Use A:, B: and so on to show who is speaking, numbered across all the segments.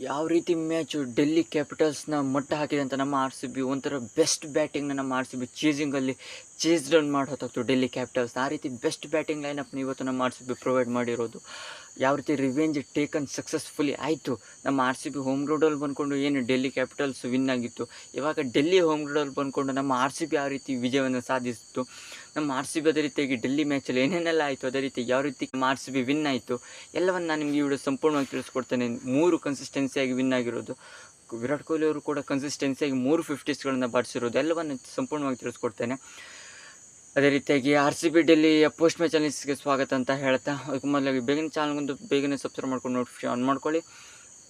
A: ಯಾವ ರೀತಿ ಮ್ಯಾಚು ಡೆಲ್ಲಿ ಕ್ಯಾಪಿಟಲ್ಸ್ನ ಮಟ್ಟ ಹಾಕಿದೆ ಅಂತ ನಮ್ಮ ಆರ್ ಸಿ ಬಿ ಒಂಥರ ಬೆಸ್ಟ್ ಬ್ಯಾಟಿಂಗ್ನ ನಮ್ಮ ಆರ್ ಸಿ ಬಿ ಚೇಸಿಂಗಲ್ಲಿ ಚೇಸ್ ರನ್ ಮಾಡಿ ಡೆಲ್ಲಿ ಕ್ಯಾಪಿಟಲ್ಸ್ ಆ ರೀತಿ ಬೆಸ್ಟ್ ಬ್ಯಾಟಿಂಗ್ ಲೈನಪ್ನ ಇವತ್ತು ನಮ್ಮ ಆರ್ ಸಿ ಬಿ ಪ್ರೊವೈಡ್ ಮಾಡಿರೋದು. ಯಾವ ರೀತಿ ರಿವೆಂಜ್ ಟೇಕನ್ ಸಕ್ಸಸ್ಫುಲಿ ಆಯಿತು. ನಮ್ಮ ಆರ್ ಸಿ ಬಿ ಹೋಮ್ ಗ್ರೌಂಡಲ್ಲಿ ಬಂದ್ಕೊಂಡು ಏನು ಡೆಲ್ಲಿ ಕ್ಯಾಪಿಟಲ್ಸ್ ವಿನ್ ಆಗಿತ್ತು. ಇವಾಗ ಡೆಲ್ಲಿ ಹೋಮ್ ಗ್ರೌಂಡಲ್ಲಿ ಬಂದ್ಕೊಂಡು ನಮ್ಮ ಆರ್ ಸಿ ಬಿ ಆ ರೀತಿ ವಿಜಯವನ್ನು ಸಾಧಿಸಿತು ನಮ್ಮ ಆರ್ ಸಿ ಬಿ ಅದೇ ರೀತಿಯಾಗಿ ಡೆಲ್ಲಿ ಮ್ಯಾಚಲ್ಲಿ ಏನೇನೆಲ್ಲ ಆಯಿತು, ಅದೇ ರೀತಿ ಯಾವ ರೀತಿ ನಮ್ಮ ಆರ್ ಸಿ ಬಿ ವಿನ್ ಆಯಿತು, ಎಲ್ಲವನ್ನು ನಾನು ನಿಮಗೆ ಈ ವಿಡಿಯೋ ಸಂಪೂರ್ಣವಾಗಿ ತಿಳಿಸ್ಕೊಡ್ತೇನೆ. ಮೂರು ಕನ್ಸಿಸ್ಟೆನ್ಸಿಯಾಗಿ ವಿನ್ ಆಗಿರೋದು. ವಿರಾಟ್ ಕೊಹ್ಲಿ ಅವರು ಕೂಡ ಕನ್ಸಿಸ್ಟೆನ್ಸಿಯಾಗಿ ಮೂರು ಫಿಫ್ಟೀಸ್ಗಳನ್ನು ಬಾಡಿಸಿರೋದು ಎಲ್ಲವನ್ನು ಸಂಪೂರ್ಣವಾಗಿ ತಿಳಿಸ್ಕೊಡ್ತೇನೆ. ಅದೇ ರೀತಿಯಾಗಿ R C B Delhi post match ಅನಲಿಸ್ಗೆ ಸ್ವಾಗತ ಅಂತ ಹೇಳ್ತಾ, ಅದಕ್ಕೆ ಮೊದಲಾಗಿ ಬೇಗನೆ ಚಾನಲ್ಗೊಂದು ಬೇಗನೆ ಸಬ್ಸ್ಕ್ರೈಬ್ ಮಾಡ್ಕೊಂಡು ನೋಟಿಫಿಕೇಶನ್ ಆನ್ ಮಾಡ್ಕೊಳ್ಳಿ.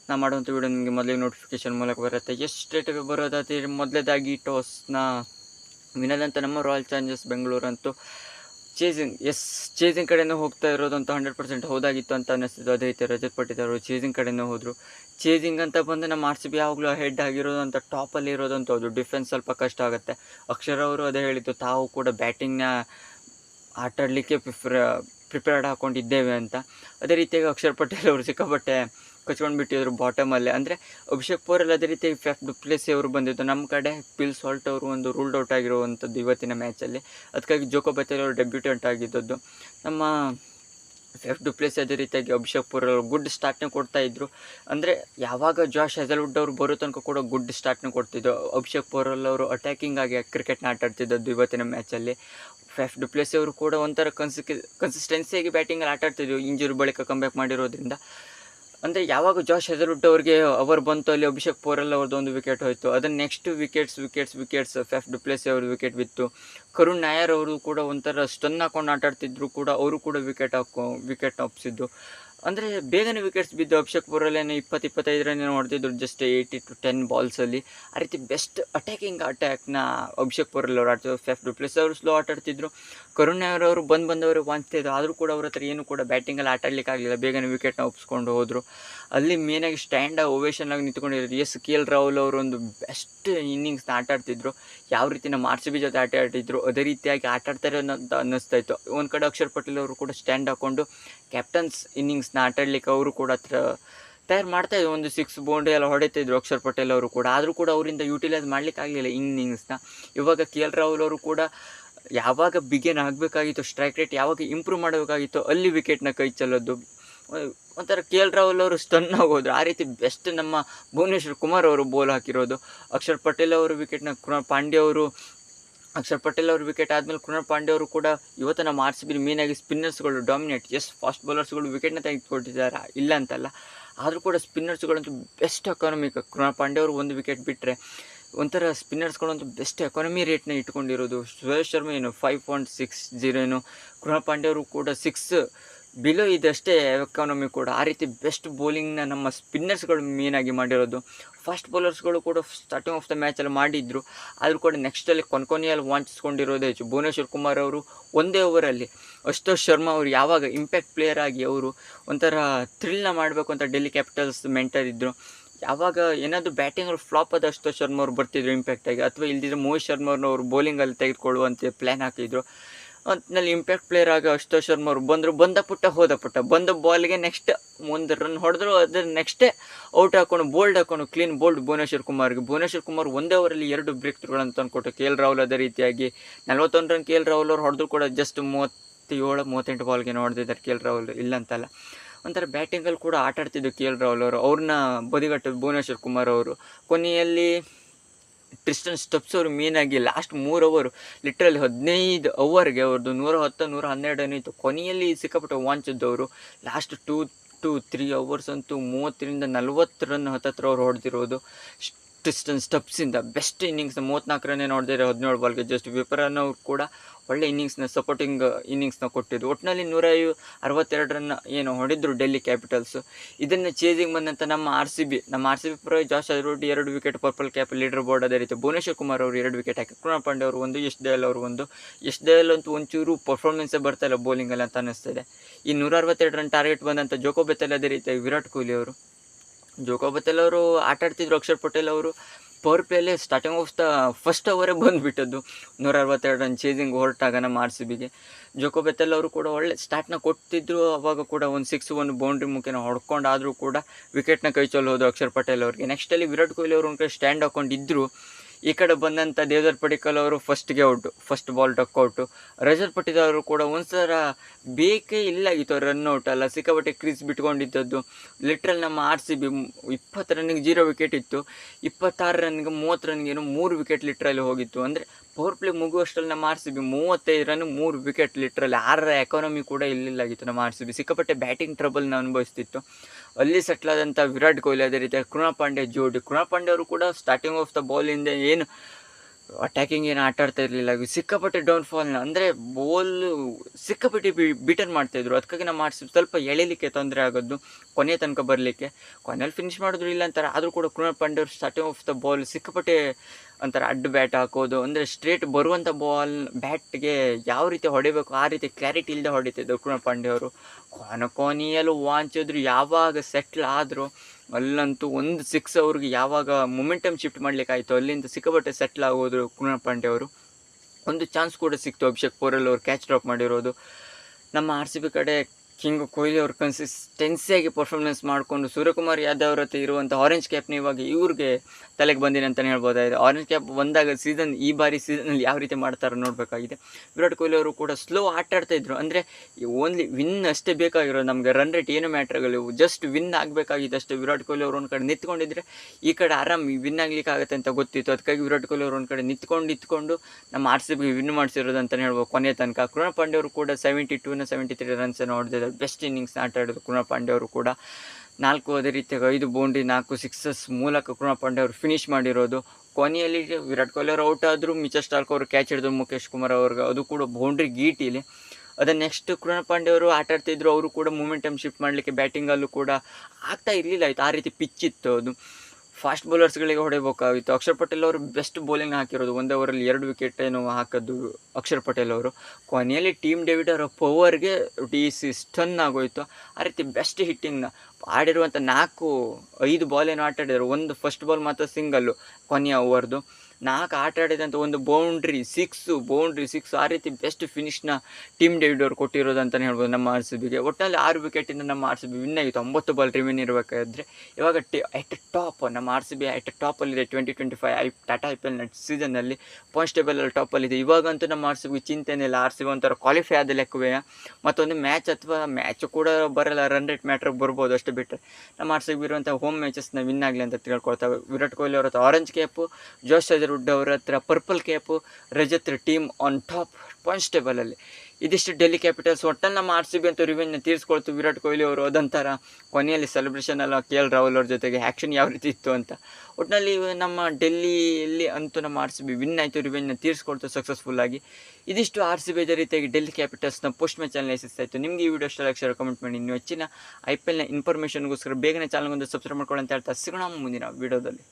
A: ನಾ ಮಾಡುವಂಥ ವೀಡಿಯೋ ನಿಮಗೆ ಮೊದಲಿಗೆ ನೋಟಿಫಿಕೇಶನ್ ಮೂಲಕ ಬರುತ್ತೆ. ಎಷ್ಟು ರೇಟಿಗೆ ಬರೋದಾದ್ರೆ ಮೊದಲೇದಾಗಿ ಟಾಸ್ನ ವಿನದಂತ ನಮ್ಮ ರಾಯಲ್ ಚಾಲೆಂಜರ್ಸ್ ಬೆಂಗಳೂರು ಅಂತೂ ಚೇಸಿಂಗ್ ಎಸ್ ಚೇಸಿಂಗ್ ಕಡೆಯೂ ಹೋಗ್ತಾ ಇರೋದು ಅಂತ ಹಂಡ್ರೆಡ್ ಪರ್ಸೆಂಟ್ ಹೌದಾಗಿತ್ತು ಅಂತ ಅನ್ನಿಸ್ತಿದ್ದು ಅದೇ ರೀತಿ ರಜತ್ ಪಟ್ಟಿದಾರ್ ಅವರು ಚೇಸಿಂಗ್ ಕಡೆಯೂ ಹೋದರು. ಚೇಸಿಂಗ್ ಅಂತ ಬಂದು ನಮ್ಮ ಆರ್ ಸಿ ಬಿ ಯಾವಾಗಲೂ ಹೆಡ್ ಆಗಿರೋದು ಅಂತ ಟಾಪಲ್ಲಿ ಅಂತ ಹೌದು. ಡಿಫೆನ್ಸ್ ಸ್ವಲ್ಪ ಕಷ್ಟ ಆಗುತ್ತೆ. ಅಕ್ಷರ ಅವರು ಅದೇ ಹೇಳಿದ್ದು, ತಾವು ಕೂಡ ಬ್ಯಾಟಿಂಗ್ನ ಆಟಾಡಲಿಕ್ಕೆ ಪ್ರಿಫರ್ ಪ್ರಿಪೇರ್ಡ್ ಹಾಕ್ಕೊಂಡಿದ್ದೇವೆ ಅಂತ. ಅದೇ ರೀತಿಯಾಗಿ ಅಕ್ಷರ್ ಪಟೇಲ್ ಅವರು ಸಿಕ್ಕಾಪಟ್ಟೆ ಕಚ್ಕೊಂಡು ಬಿಟ್ಟಿದ್ರು ಬಾಟಮಲ್ಲೇ ಅಂದರೆ ಅಭಿಷೇಕ್ ಪೋರೆಲ್ ಅದೇ ರೀತಿ ಫೆಫ್ ಡುಪ್ಲೇಸಿ ಅವರು ಬಂದಿದ್ದು. ನಮ್ಮ ಕಡೆ ಪಿಲ್ ಸಾಲ್ಟ್ ಅವರು ಒಂದು ರೂಲ್ಡ್ ಔಟ್ ಆಗಿರುವಂಥದ್ದು ಇವತ್ತಿನ ಮ್ಯಾಚಲ್ಲಿ ಅದಕ್ಕಾಗಿ ಜೋಕೋ ಅವರು ಡೆಬ್ಯೂಟೆಂಟ್ ಆಗಿದ್ದದ್ದು. ನಮ್ಮ ಫೆಫ್ ಡುಪ್ಲೇಸಿ ಅದೇ ರೀತಿಯಾಗಿ ಅಭಿಷೇಕ್ ಪೋರ್ ಅವರು ಗುಡ್ ಸ್ಟಾರ್ಟ್ನೇ ಕೊಡ್ತಾ ಇದ್ರು. ಅಂದರೆ ಯಾವಾಗ ಜಾಶ್ ಹೆಸಲ್ವುಡ್ ಅವರು ಬರೋ ತನಕ ಕೂಡ ಗುಡ್ ಸ್ಟಾರ್ಟ್ನ ಕೊಡ್ತಿದ್ದು ಅಭಿಷೇಕ್ ಪೋರಲ್ ಅವರು ಅಟ್ಯಾಕಿಂಗ್ ಆಗಿ ಕ್ರಿಕೆಟ್ನ ಆಟ ಆಡ್ತಿದ್ದದ್ದು ಇವತ್ತಿನ ಮ್ಯಾಚಲ್ಲಿ ಫೆಫ್ ಡುಪ್ಲೇಸಿ ಅವರು ಕೂಡ ಒಂಥರ ಕನ್ಸಿ ಕನ್ಸಿಸ್ಟೆನ್ಸಿಯಾಗಿ ಬ್ಯಾಟಿಂಗಲ್ಲಿ ಆಟ ಆಡ್ತಿದ್ರು ಇಂಜುರಿ ಬಳಿಕ ಕಮ್ಬ್ಯಾಕ್ ಮಾಡಿರೋದ್ರಿಂದ. ಅಂದರೆ ಯಾವಾಗ ಜಾಶ್ ಹೆಸರುಡ್ ಅವ್ರಿಗೆ ಅವರ್ ಬಂತು, ಅಲ್ಲಿ ಅಭಿಷೇಕ್ ಪೋರಲ್ ಅವ್ರದ್ದು ಒಂದು ವಿಕೆಟ್ ಹೋಯಿತು. ಅದನ್ನ next wickets wickets wickets Faf du Plessis ಅವ್ರ ವಿಕೆಟ್ ಬಿತ್ತು. ಕರುಣ್ ನಾಯರ್ ಅವರು ಕೂಡ ಒಂಥರ ಸ್ಟನ್ ಹಾಕೊಂಡು ಆಟಾಡ್ತಿದ್ರು ಕೂಡ, ಅವರು ಕೂಡ ವಿಕೆಟ್ ಹಾಕೋ ವಿಕೆಟ್ ಒಪ್ಸಿದ್ದು. ಅಂದರೆ ಬೇಗನೆ ವಿಕೆಟ್ಸ್ ಬಿದ್ದು ಅಭಿಷೇಕ್ ಪುರಲ್ಲೇನು ಇಪ್ಪತ್ತು ಇಪ್ಪತ್ತೈದರನ್ನೇ ಹೊಡೆದಿದ್ರು ಜಸ್ಟ್ ಏಯ್ಟಿ ಟು ಟೆನ್ ಬಾಲ್ಸಲ್ಲಿ ಆ ರೀತಿ ಬೆಸ್ಟ್ ಅಟ್ಯಾಕಿಂಗ್ ಅಟ್ಯಾಕ್ನ ಅಭಿಷೇಕ್ ಪುರಲ್ ಆಡ್ತಿದ್ರು. ಫೆಫ್ ಡುಪ್ಲೇಸ್ ಅವರು ಸ್ಲೋ ಆಟ ಆಡ್ತಿದ್ರು. ಕರುಣ್ ಅವರವರು ಅವರು ಬಂದು ಬಂದವರು ವಾಂಚ್ತಿದ್ರು ಆದರೂ ಕೂಡ ಅವ್ರ ಹತ್ರ ಏನು ಕೂಡ ಬ್ಯಾಟಿಂಗಲ್ಲಿ ಆಟ ಆಡ್ಲಿಕ್ಕೆ ಆಗಲಿಲ್ಲ. ಬೇಗನೆ ವಿಕೆಟ್ನ ಒಪ್ಸ್ಕೊಂಡು ಹೋದರು. ಅಲ್ಲಿ ಮೇನಾಗಿ ಸ್ಟ್ಯಾಂಡ್ ಓವೇಶನ್ ಆಗಿ ನಿಂತ್ಕೊಂಡಿರೋದು. ಎಸ್ ಕೆ ಎಲ್ ರಾಹುಲ್ ಅವರು ಒಂದು ಬೆಸ್ಟ್ ಇನ್ನಿಂಗ್ಸ್ನ ಆಟಾಡ್ತಿದ್ರು ಯಾವ ರೀತಿ ನಮ್ಮ ಆರ್ ಸಿ ಬಿ ಜೊತೆ ಆಟ ಆಡಿದ್ರು, ಅದೇ ರೀತಿಯಾಗಿ ಆಟ ಆಡ್ತಾರೆ ಅಂತ ಅನ್ನಿಸ್ತಾ ಇತ್ತು. ಒಂದು ಕಡೆ ಅಕ್ಷರ್ ಪಟೇಲ್ ಅವರು ಕೂಡ ಸ್ಟ್ಯಾಂಡ್ ಹಾಕ್ಕೊಂಡು ಕ್ಯಾಪ್ಟನ್ಸ್ ಇನ್ನಿಂಗ್ಸ್ನ ಆಟ ಆಡ್ಲಿಕ್ಕೆ ಅವರು ಕೂಡ ತಯಾರು ಮಾಡ್ತಾ ಇದ್ದರು ಒಂದು ಸಿಕ್ಸ್ ಬೌಂಡ್ರಿ ಎಲ್ಲ ಹೊಡಿತಿದ್ರು ಅಕ್ಷರ್ ಪಟೇಲ್ ಅವರು ಕೂಡ. ಆದರೂ ಕೂಡ ಅವರಿಂದ ಯುಟಿಲೈಸ್ ಮಾಡ್ಲಿಕ್ಕೆ ಆಗಲಿಲ್ಲ ಇನ್ನಿಂಗ್ಸ್ನ ಇವಾಗ ಕೆ ಎಲ್ ರಾಹುಲ್ ಅವರು ಕೂಡ ಯಾವಾಗ ಬಿಗೇನ್ ಆಗಬೇಕಾಗಿತ್ತು ಸ್ಟ್ರೈಕ್ ರೇಟ್ ಯಾವಾಗ ಇಂಪ್ರೂವ್ ಮಾಡಬೇಕಾಗಿತ್ತು, ಅಲ್ಲಿ ವಿಕೆಟ್ನ ಕೈ ಚೆಲ್ಲೋದು. ಒಂಥರ ಕೆ ಎಲ್ ರಾಹುಲ್ ಅವರು ಸ್ಟನ್ ಆಗೋದ್ರು ಆ ರೀತಿ ಬೆಸ್ಟ್ ನಮ್ಮ ಭುವನೇಶ್ವರ್ ಕುಮಾರ್ ಅವರು ಬೋಲ್ ಹಾಕಿರೋದು. ಅಕ್ಷರ್ ಪಟೇಲ್ ಅವರು ವಿಕೆಟ್ನ ಕುಮಾರ್ ಪಾಂಡ್ಯ ಅವರು ಅಕ್ಷರ್ ಪಟೇಲ್ ಅವರು ವಿಕೆಟ್ ಆದಮೇಲೆ ಕೃಣಾಲ್ ಪಾಂಡೆ ಅವರು ಕೂಡ ಇವತ್ತು ನಮ್ಮ ಆರ್ ಸಿ ಬಿ ಮೇನಾಗಿ ಸ್ಪಿನ್ನರ್ಸ್ಗಳು ಡಾಮಿನೇಟ್ ಎಸ್ ಫಾಸ್ಟ್ ಬೌಲರ್ಸ್ಗಳು ವಿಕೆಟ್ನ ತೆಗೆದುಕೊಟ್ಟಿದ್ದಾರೆ. ಇಲ್ಲ ಅಂತಲ್ಲ. ಆದರೂ ಕೂಡ ಸ್ಪಿನ್ನರ್ಸ್ಗಳಂತೂ ಬೆಸ್ಟ್ ಎಕಾನಮಿಕ್ ಕೃಣಾಲ್ ಪಾಂಡೆ ಅವರು ಒಂದು ವಿಕೆಟ್ ಬಿಟ್ಟರೆ ಒಂಥರ ಸ್ಪಿನ್ನರ್ಸ್ಗಳಂತೂ ಬೆಸ್ಟ್ ಎಕಾನಮಿ ರೇಟ್ನ ಇಟ್ಕೊಂಡಿರೋದು. ಸುರೇಶ್ ಶರ್ಮಾ ಏನು ಫೈವ್ ಪಾಯಿಂಟ್ ಸಿಕ್ಸ್ ಜೀರೋ ಏನು. ಕೃಣಾಲ್ ಪಾಂಡೆ ಅವರು ಕೂಡ ಸಿಕ್ಸ್ ಬಿಲೋ ಇದಷ್ಟೇ ಎಕಾನಮಿ ಕೂಡ. ಆ ರೀತಿ ಬೆಸ್ಟ್ ಬೌಲಿಂಗ್ನ ನಮ್ಮ ಸ್ಪಿನ್ನರ್ಸ್ಗಳು ಮೇನಾಗಿ ಮಾಡಿರೋದು. ಫಸ್ಟ್ ಬೌಲರ್ಸ್ಗಳು ಕೂಡ ಸ್ಟಾರ್ಟಿಂಗ್ ಆಫ್ ದ ಮ್ಯಾಚಲ್ಲಿ ಮಾಡಿದ್ರು. ಆದರೂ ಕೂಡ ನೆಕ್ಸ್ಟಲ್ಲಿ ಕೊನ್ಕೊನಿಯಲ್ಲಿ ವಾಂಚಿಸ್ಕೊಂಡಿರೋದೇ ಹೆಚ್ಚು. ಭುವನೇಶ್ವರ್ ಕುಮಾರ್ ಅವರು ಒಂದೇ ಓವರಲ್ಲಿ ಅಶುತೋಷ್ ಶರ್ಮಾ ಅವರು ಯಾವಾಗ ಇಂಪ್ಯಾಕ್ಟ್ ಪ್ಲೇಯರ್ ಆಗಿ ಅವರು ಒಂಥರ ಥ್ರಿಲ್ನ ಮಾಡಬೇಕು ಅಂತ ಡೆಲ್ಲಿ ಕ್ಯಾಪಿಟಲ್ಸ್ ಮೆಂಟರ್ ಇದ್ದರು ಯಾವಾಗ ಏನಾದರೂ ಬ್ಯಾಟಿಂಗಲ್ಲಿ ಫ್ಲಾಪ್ ಆದ ಅಶುತೋಷ್ ಶರ್ಮಾ ಅವ್ರು ಬರ್ತಿದ್ರು ಇಂಪ್ಯಾಕ್ಟಾಗಿ ಅಥವಾ ಇಲ್ದಿದ್ರೆ ಮೋಹಿತ್ ಶರ್ಮಾ ಅವ್ರನ್ನ ಅವರು ಬೌಲಿಂಗಲ್ಲಿ ತೆಗೆದುಕೊಳ್ಳುವಂತೆ ಪ್ಲ್ಯಾನ್ ಹಾಕಿದ್ರು. ಒಟ್ಟಿನಲ್ಲಿ ಇಂಪ್ಯಾಕ್ಟ್ ಪ್ಲೇಯರ್ ಆಗಿ ಅಶುತೋಷ್ ಶರ್ಮ ಅವರು ಬಂದರು. ಬಂದ ಪುಟ್ಟ ಹೋದ ಪುಟ್ಟ. ಬಂದ ಬಾಲ್ಗೆ ನೆಕ್ಸ್ಟ್ ಒಂದು ರನ್ ಹೊಡೆದ್ರು. ಅದ್ರ ನೆಕ್ಸ್ಟೇ ಔಟ್ ಹಾಕೊಂಡು ಬೋಲ್ಡ್ ಹಾಕೊಂಡು ಕ್ಲೀನ್ ಬೋಲ್ಡ್ ಭುವನೇಶ್ವರ್ ಕುಮಾರ್ಗೆ. ಭುವನೇಶ್ವರ್ ಕುಮಾರ್ ಒಂದೇ ಓವರಲ್ಲಿ ಎರಡು ಬ್ರೇಕ್ ಥ್ರೂಗಳನ್ನು ತಂದುಕೊಟ್ಟು ಕೆ ಎಲ್ ರಾಹುಲ್ ಅದೇ ರೀತಿಯಾಗಿ ನಲ್ವತ್ತೊಂದು ರನ್ ಕೆ ಎಲ್ ರಾಹುಲ್ ಅವ್ರು ಹೊಡೆದ್ರು ಕೂಡ ಜಸ್ಟ್ ಮೂವತ್ತೇಳು, ಮೂವತ್ತೆಂಟು ಬಾಲ್ಗೆ ಹೊಡೆದಿದ್ದಾರೆ ಕೆ ಎಲ್ ರಾಹುಲ್. ಇಲ್ಲ ಅಂತಲ್ಲ ಒಂಥರ ಬ್ಯಾಟಿಂಗಲ್ಲಿ ಕೂಡ ಆಟಾಡ್ತಿದ್ದು ಕೆ ಎಲ್ ರಾಹುಲ್ ಅವರು. ಅವ್ರನ್ನ ಬದಿಗಟ್ಟು ಭುವನೇಶ್ವರ್ ಕುಮಾರ್ ಅವರು. ಕೊನೆಯಲ್ಲಿ ಟ್ರಿಸ್ಟನ್ ಸ್ಟೆಪ್ಸ್ ಅವರು ಮೇನಾಗಿ ಲಾಸ್ಟ್ ಮೂರು ಅವರು ಲಿಟ್ರಲಿ ಹದಿನೈದು ಅವರ್ಗೆ ಅವ್ರದ್ದು ನೂರ ಹತ್ತು, ನೂರ ಹನ್ನೆರಡು ಇತ್ತು. ಕೊನೆಯಲ್ಲಿ ಸಿಕ್ಕಾಪಟ್ಟೆ ವಾಂಚಿದ್ದವರು last two to three overs ಅಂತೂ ಮೂವತ್ತರಿಂದ ನಲ್ವತ್ತು ರನ್ ಹತ್ತತ್ರ ಅವ್ರು ಹೊಡೆದಿರೋದು. ಟ್ರಿಸ್ಟನ್ ಸ್ಟೆಪ್ಸಿಂದ ಬೆಸ್ಟ್ ಇನ್ನಿಂಗ್ಸ್ ಮೂವತ್ತ್ನಾಲ್ಕು ರನ್ನೇ ನೋಡಿದ್ರೆ ಹದಿನೇಳು ಬಾಲ್ಗೆ ಜಸ್ಟ್ ವಿಪರನ್ ಅವ್ರು ಕೂಡ ಒಳ್ಳೆ ಇನ್ನಿಂಗ್ಸ್ನ ಸಪೋರ್ಟಿಂಗ್ ಇನ್ನಿಂಗ್ಸ್ನ ಕೊಟ್ಟಿದ್ರು ಒಟ್ಟಿನಲ್ಲಿ ನೂರ ಐವ ಅರವತ್ತೆರಡು ರನ್ ಏನು ಹೊಡೆದ್ರು ಡೆಲ್ಲಿ ಕ್ಯಾಪಿಟಲ್ಸು ಇದನ್ನು ಚೇಸಿಂಗ್ ಬಂದಂಥ ನಮ್ಮ ಆರ್ ಸಿ ಬಿ ನಮ್ಮ ಆರ್ ಸಿ ಬಿ ಪರ ಜಾಶ್ ಅದ್ರೋಡ್ ಎರಡು wicket purple cap leader board ಅದೇ ರೀತಿ. ಭುವನೇಶ್ವರ್ ಕುಮಾರ್ ಅವರು ಎರಡು ವಿಕೆಟ್ ಹಾಕಿ ಕೃಣ ಪಾಂಡೆ ಅವರು ಒಂದು ಯಶ್ ದಯಲ್ ಅವರು ಒಂದು. ಯಶ್ ದಯಲ್ ಅಂತೂ ಒಂಚೂರು ಪರ್ಫಾರ್ಮೆನ್ಸೇ ಬರ್ತಾ ಇಲ್ಲ ಬೌಲಿಂಗಲ್ಲಿ ಅಂತ ಅನ್ನಿಸ್ತಾ ಇದೆ. ಈ ನೂರ ಅರವತ್ತೆರಡು ರನ್ ಟಾರ್ಗೆಟ್ ಬಂದಂಥ ಜೋಕೋ ಬೆತ್ತಲ್ ಅದೇ ರೀತಿ ವಿರಾಟ್ ಕೊಹ್ಲಿ ಅವರು. ಜೋಕೋ ಬತ್ತಲ್ ಅವರು ಆಟಾಡ್ತಿದ್ರು ಅಕ್ಷರ್ ಪಟೇಲ್ ಅವರು. ಪವರ್ ಪ್ಲೇಲೇ ಸ್ಟಾರ್ಟಿಂಗ್ ಆಫ್ ದ ಫಸ್ಟ್ ಅವರೇ ಬಂದುಬಿಟ್ಟದ್ದು. ನೂರ ಅರವತ್ತೆರಡು ರನ್ ಚೇಸಿಂಗ್ ಹೊರಟಾಗ ನಮ್ಮ ಬಿಗೆ ಜೋಕೋ ಬೆತ್ತಲ್ ಅವರು ಕೂಡ ಒಳ್ಳೆ ಸ್ಟಾರ್ಟ್ನ ಕೊಡ್ತಿದ್ರು ಅವಾಗ ಕೂಡ ಒಂದು ಸಿಕ್ಸ್ ಒಂದು ಬೌಂಡ್ರಿ ಮುಖೇನ ಹೊಡ್ಕೊಂಡಾದರೂ ಕೂಡ ವಿಕೆಟ್ನ ಕೈ ಹೋದು ಅಕ್ಷರ್ ಪಟೇಲ್ ಅವ್ರಿಗೆ. ನೆಕ್ಸ್ಟಲ್ಲಿ ವಿರಾಟ್ ಕೊಹ್ಲಿ ಅವರು ಒಂದು ಕಡೆ ಸ್ಟ್ಯಾಂಡ್ ಹಾಕೊಂಡಿದ್ರು. ಈ ಕಡೆ ಬಂದಂಥ ದೇವದರ್ ಪಡಿಕಲ್ ಅವರು ಫಸ್ಟ್ಗೆ out first ball duck out Rajat Patel ಅವರು ಕೂಡ ಒಂದ್ಸಲ ಬೇಕೇ ಇಲ್ಲಾಗಿತ್ತು ರನ್ ಔಟ್ ಅಲ್ಲ. ಸಿಕ್ಕಾಪಟ್ಟೆ ಕ್ರೀಸ್ ಬಿಟ್ಕೊಂಡಿದ್ದದ್ದು. ಲಿಟ್ರಲ್ ನಮ್ಮ ಆರ್ ಸಿ ಬಿ ಇಪ್ಪತ್ತು ರನ್ನಿಗೆ ಜೀರೋ ವಿಕೆಟ್ ಇತ್ತು. ಇಪ್ಪತ್ತಾರು ರನ್ಗೆ ಮೂವತ್ತು ರನ್ಗೆ ಏನೋ ಮೂರು ವಿಕೆಟ್ ಲಿಟ್ರಲ್ಲಿ ಹೋಗಿತ್ತು. ಅಂದರೆ ಪವರ್ ಪ್ಲೇ ಮುಗುವಷ್ಟರಲ್ಲಿ ನಮ್ಮ ಆರ್ ಸಿ ಬಿ ಮೂವತ್ತೈದು ರನ್ ಮೂರು ವಿಕೆಟ್ ಲಿಟ್ರಲ್ಲಿ ಆರರ ಎಕಾನಮಿ ಕೂಡ ಇಲ್ಲಿಲ್ಲಾಗಿತ್ತು ನಮ್ಮ ಆರ್ ಸಿ ಬಿ ಸಿಕ್ಕಾಪಟ್ಟೆ ಬ್ಯಾಟಿಂಗ್ ಟ್ರಬಲ್ನ ಅನುಭವಿಸ್ತಿತ್ತು. ಅಲ್ಲಿ ಸೆಟ್ಲ್ ಆದಂಥ ವಿರಾಟ್ ಕೊಹ್ಲಿ ಅದೇ ರೀತಿ ಕೃಣಾಲ್ ಪಾಂಡೆ, ಜೋಡಿ. ಕೃಣಾಲ್ ಪಾಂಡೆ ಅವರು ಕೂಡ ಸ್ಟಾರ್ಟಿಂಗ್ ಆಫ್ ದ ಬಾಲಿಂದ ಏನು ಅಟ್ಯಾಕಿಂಗ್ ಏನು ಆಟ ಆಡ್ತಾ ಇರಲಿಲ್ಲ. ಸಿಕ್ಕಾಪಟ್ಟೆ ಡೌನ್ಫಾಲ್ನ ಅಂದರೆ ಬಾಲ್ ಸಿಕ್ಕಾಪಟ್ಟೆ ಬಿ ಬಿಟನ್ ಮಾಡ್ತಾಯಿದ್ರು ಅದಕ್ಕಾಗಿ ನಮ್ಮ ಆರ್ಸಿ ಸ್ವಲ್ಪ ಎಳೀಲಿಕ್ಕೆ ತೊಂದರೆ ಆಗೋದು ಕೊನೆಯ ತನಕ ಬರಲಿಕ್ಕೆ. ಕೊನೆಯಲ್ಲಿ ಫಿನಿಶ್ ಮಾಡಿದ್ರು ಇಲ್ಲ ಅಂತಾರೆ. ಆದರೂ ಕೂಡ ಕೃಣಾಲ್ ಪಾಂಡೆ ಅವರು ಸ್ಟಾರ್ಟಿಂಗ್ ಆಫ್ ದ ಬಾಲ್ ಸಿಕ್ಕಾಪಟ್ಟೆ ಒಂಥರ ಅಡ್ಡ ಬ್ಯಾಟ್ ಹಾಕೋದು, ಅಂದರೆ ಸ್ಟ್ರೇಟ್ ಬರುವಂಥ ಬಾಲ್ ಬ್ಯಾಟ್ಗೆ ಯಾವ ರೀತಿ ಹೊಡಿಬೇಕು, ಆ ರೀತಿ ಕ್ಲಾರಿಟಿ ಇಲ್ಲದೆ ಹೊಡಿತಿದ್ರು ಕೃಣ ಕೊನ ಕೊನೆಯಲ್ಲೂ ವಾಂಚಿದ್ರು, ಯಾವಾಗ ಸೆಟ್ಲ್ ಆದರೂ, ಅಲ್ಲಂತೂ ಒಂದು ಸಿಕ್ಸ್ ಅವ್ರಿಗೆ ಯಾವಾಗ ಮೊಮೆಂಟಮ್ ಶಿಫ್ಟ್ ಮಾಡ್ಲಿಕ್ಕಾಯಿತು, ಅಲ್ಲಿಂದ ಸಿಕ್ಕಾಪಟ್ಟೆ ಸೆಟ್ಲ್ ಆಗೋದ್ರು ಕೃಣ ಅವರು. ಒಂದು ಚಾನ್ಸ್ ಕೂಡ ಸಿಕ್ತು ಅಭಿಷೇಕ್ ಪೋರಲ್ ಅವರು ಕ್ಯಾಚ್ ಡ್ರಾಪ್ ಮಾಡಿರೋದು. ನಮ್ಮ ಆರ್ ಸಿ ಬಿ ಕಡೆ ಕಿಂಗ್ ಕೊಹ್ಲಿ ಅವರು ಕನ್ಸಿಸ್ಟೆನ್ಸಿಯಾಗಿ ಪರ್ಫಾರ್ಮೆನ್ಸ್ ಮಾಡಿಕೊಂಡು ಸೂರ್ಯಕುಮಾರ್ ಯಾದವ್ ಅವ್ರ ಹತ್ರ ಇರುವಂಥ ಆರೆಂಜ್ ಕ್ಯಾಪ್ನ ಇವಾಗ ಇವ್ರಿಗೆ ತಲೆಗೆ ಬಂದಿದೆ ಅಂತಲೇ ಹೇಳ್ಬೋದಾಗಿದೆ. ಆರೆಂಜ್ ಕ್ಯಾಪ್ ಬಂದಾಗ ಸೀಸನ್ ಈ ಬಾರಿ ಸೀಸನಲ್ಲಿ ಯಾವ ರೀತಿ ಮಾಡ್ತಾರೆ ನೋಡಬೇಕಾಗಿದೆ. ವಿರಾಟ್ ಕೊಹ್ಲಿ ಅವರು ಕೂಡ ಸ್ಲೋ ಆಟ ಆಡ್ತಾ ಇದ್ರು. ಅಂದರೆ ಓನ್ಲಿ ವಿನ್ ಅಷ್ಟೇ ಬೇಕಾಗಿರೋದು. ನಮಗೆ ರನ್ ರೇಟ್ ಏನು ಮ್ಯಾಟ್ರ್ ಆಗಲ್ಲ. ಜಸ್ಟ್ ವಿನ್ ಆಗಬೇಕಾಗಿತ್ತು ಅಷ್ಟೇ. ವಿರಾಟ್ ಕೊಹ್ಲಿ ಅವರು ಒಂದು ಕಡೆ ನಿಂತ್ಕೊಂಡಿದ್ರೆ ಈ ಕಡೆ ಆರಾಮ್ ವಿನ್ ಆಗ್ಲಿಕ್ಕೆ ಆಗುತ್ತೆ ಅಂತ ಗೊತ್ತಿತ್ತು. ಅದಕ್ಕಾಗಿ ವಿರಾಟ್ ಕೊಹ್ಲಿ ಅವರು ಒಂದು ಕಡೆ ನಿಂತ್ಕೊಂಡು ನಿಂತ್ಕೊಂಡು ನಮ್ಮ ಆರ್ ಸಿ ಬಿಗೆ ವಿನ್ ಮಾಡಿಸಿರೋದು ಅಂತಲೇ ಹೇಳ್ಬೋದು. ಕೊನೆ ತನಕ. ಕೃಣ ಪಾಂಡೆ ಅವರು ಕೂಡ ಸೆವೆಂಟಿ ಟೂನ ಸೆವೆಂಟಿ ತ್ರೀ ರನ್ಸನ್ನು ಹೊಡೆದಿದ್ದಾರೆ. ಬೆಸ್ಟ್ ಇನ್ನಿಂಗ್ಸ್ ಆಟ ಆಡಿದ್ರು ಪಾಂಡ್ಯ ಅವರು ಕೂಡ. ನಾಲ್ಕು ಅದೇ ರೀತಿಯಾಗಿ ಐದು ಬೌಂಡ್ರಿ, ನಾಲ್ಕು ಸಿಕ್ಸಸ್ ಮೂಲಕ ಕೃಣಾಲ್ ಪಾಂಡೆ ಅವರು ಫಿನಿಶ್ ಮಾಡಿರೋದು. ಕೊನೆಯಲ್ಲಿ ವಿರಾಟ್ ಕೊಹ್ಲಿ ಅವರು ಔಟ್ ಆದರೂ ಮಿಚರ್ ಸ್ಟಾರ್ಕ್ ಅವರು ಕ್ಯಾಚ್ ಹಿಡಿದ್ರು ಮುಖೇಶ್ ಕುಮಾರ್ ಅವ್ರಿಗೆ ಅದು ಕೂಡ ಬೌಂಡ್ರಿ ಗೀಟಿಲಿ ಅದೇ ನೆಕ್ಸ್ಟ್ ಕೃಣಾಲ್ ಪಾಂಡೆ ಅವರು ಆಟ ಆಡ್ತಿದ್ರು, ಅವರು ಕೂಡ ಮೂಮೆಂಟಮ್ ಶಿಫ್ಟ್ ಮಾಡಲಿಕ್ಕೆ ಬ್ಯಾಟಿಂಗಲ್ಲೂ ಕೂಡ ಆಗ್ತಾ ಇರಲಿಲ್ಲ ಆಯ್ತು. ಆ ರೀತಿ ಪಿಚ್ ಇತ್ತು ಅದು. ಫಾಸ್ಟ್ ಬೌಲರ್ಸ್ಗಳಿಗೆ ಹೊಡೆಯಬೇಕಾಗಿತ್ತು ಅಕ್ಷರ್ ಪಟೇಲ್ ಅವರು ಬೆಸ್ಟ್ ಬೌಲಿಂಗ್ ಹಾಕಿರೋದು. ಒಂದೇ ಓವರಲ್ಲಿ ಎರಡು ವಿಕೆಟ್ ಏನು ಹಾಕೋದು ಅಕ್ಷರ್ ಪಟೇಲ್ ಅವರು. ಕೊನೆಯಲ್ಲಿ ಟೀಮ್ ಡೇವಿಡ್ ಅವರ ಪವರ್ಗೆ ಡಿ ಸಿ ಸ್ಟನ್ ಆಗೋಯಿತು. ಆ ರೀತಿ ಬೆಸ್ಟ್ ಹಿಟ್ಟಿಂಗ್ನ ಆಡಿರುವಂಥ ನಾಲ್ಕು, ಐದು ಬಾಲ್ ಏನು ಆಟ ಆಡಿದರು. ಒಂದು ಫಸ್ಟ್ ಬಾಲ್ ಮಾತ್ರ ಸಿಂಗಲ್ಲು ಕೊನೆಯ ಓವರ್ದು ನಾಲ್ಕು ಆಟ ಆಡಿದಂಥ ಒಂದು ಬೌಂಡ್ರಿ ಸಿಕ್ಸು ಬೌಂಡ್ರಿ ಸಿಕ್ಸ್ ಆ ರೀತಿ ಬೆಸ್ಟ್ ಫಿನಿಶ್ನ ಟೀಮ್ ಡೇವಿಡ್ ಅವರು ಕೊಟ್ಟಿರೋದು ಅಂತಲೇ ಹೇಳ್ಬೋದು ನಮ್ಮ ಆರ್ ಸಿ ಬಿಗೆ. ಒಟ್ಟಲ್ಲಿ ಆರು ವಿಕೆಟಿಂದ ನಮ್ಮ ಆರ್ ಸಿ ಬಿ ವಿನ್ ಆಗಿತ್ತು ಒಂಬತ್ತು ಬಾಲ್ ರಿಮೇನ್ ಇರಬೇಕಾದ್ರೆ, ಇವಾಗ ಟಿ ಎಟ್ ಟಾಪ್ ನಮ್ಮ R C B at ಟಾಪಲ್ಲಿದೆ twenty twenty five I Tata I P L ಸೀಸನ್ನಲ್ಲಿ points ಟೇಬಲಲ್ಲಿ ಟಾಪಲ್ಲಿದೆ ಇವಾಗಂತೂ ನಮ್ಮ ಆರ್ ಸಿ ಬಿ ಚಿಂತೆನೇ ಇಲ್ಲ. ಆರ್ ಸಿ ಬಿ ಒಂಥರ ಕ್ವಾಲಿಫೈ ಆದ ಲೆಕ್ಕವೇ ಮತ್ತೊಂದು ಮ್ಯಾಚ್ ಅಥವಾ ಮ್ಯಾಚ್ ಕೂಡ ಬರಲ್ಲ ರನ್ ರೇಟ್ ಮ್ಯಾಟ್ರಿಗೆ ಬರ್ಬೋದು ಬಿಟ್ಟರೆ. ನಮ್ಮ ಆರ್ ಸಿ ಬಿ ಇರುವಂಥ ಹೋಮ್ ಮ್ಯಾಚಸ್ನ ವಿನ್ ಆಗಲಿ ಅಂತ ತಿಳ್ಕೊಳ್ತಾವೆ ವಿರಾಟ್ ಕೊಹ್ಲಿ ಅವ್ರ ಹತ್ರ ಆರೆಂಜ್ ಕ್ಯಾಪು ಜೋಶ್ ಅಜರುಡ್ ಅವ್ರ ಹತ್ರ purple cap Rajat team on top points ಟೇಬಲಲ್ಲಿ ಇದಿಷ್ಟು ಡೆಲ್ಲಿ ಕ್ಯಾಪಿಟಲ್ಸ್ ಒಟ್ಟಲ್ಲಿ ನಮ್ಮ ಆರ್ ಸಿ ಬಿ ಅಂತ ರಿವೆಂಜ್ನ ತೀರಿಸ್ಕೊಳ್ತು ವಿರಾಟ್ ಕೊಹ್ಲಿ ಅವರು ಅದೊಂಥರ ಕೊನೆಯಲ್ಲಿ ಸೆಲೆಬ್ರೇಷನ್ ಎಲ್ಲ ಕೆ ಎಲ್ ರಾಹುಲ್ ಅವ್ರ ಜೊತೆಗೆ ಆ್ಯಕ್ಷನ್ ಯಾವ ರೀತಿ ಇತ್ತು ಅಂತ. ಒಟ್ಟಿನಲ್ಲಿ ನಮ್ಮ ಡೆಲ್ಲಿಯಲ್ಲಿ ಅಂತೂ ನಮ್ಮ ಆರ್ ಸಿ ಬಿ ವಿನ್ ಆಯಿತು ರಿವೆಂಜ್ನ ತೀರಿಸ್ಕೊಳ್ತು ಸಕ್ಸಸ್ಫುಲ್ಲಾಗಿ ಇದಿಷ್ಟು ಆರ್ ಸಿ ಬಿ ಇದೇ ರೀತಿಯಾಗಿ ಡೆಲ್ಲಿ ಕ್ಯಾಪಿಟಲ್ಸ್ನ ಪೋಸ್ಟ್ ಮ್ಯಾಚ್ ಅನಾಲಿಸಿಸ್ ಆಯಿತು. ನಿಮಗೆ ಈ ವಿಡಿಯೋ ಇಷ್ಟ ಲಕ್ಷ ಕಮೆಂಟ್ ಮಾಡಿ. ನೀವು ಹೆಚ್ಚಿನ ಐ ಪಿ ಎಲ್ನ ಇನ್ಫಾರ್ಮೇಷನ್ಗೋಸ್ಕರ ಬೇಗನೆ ಚಾನಲ್ಗೊಂದು ಸಬ್ಸ್ಕ್ರೈಬ್ ಮಾಡ್ಕೊಳ್ಳಿ ಅಂತ ಹೇಳ್ತಾ ಸಿಗೋಣ ಮುಂದಿನ ವಿಡಿಯೋದಲ್ಲಿ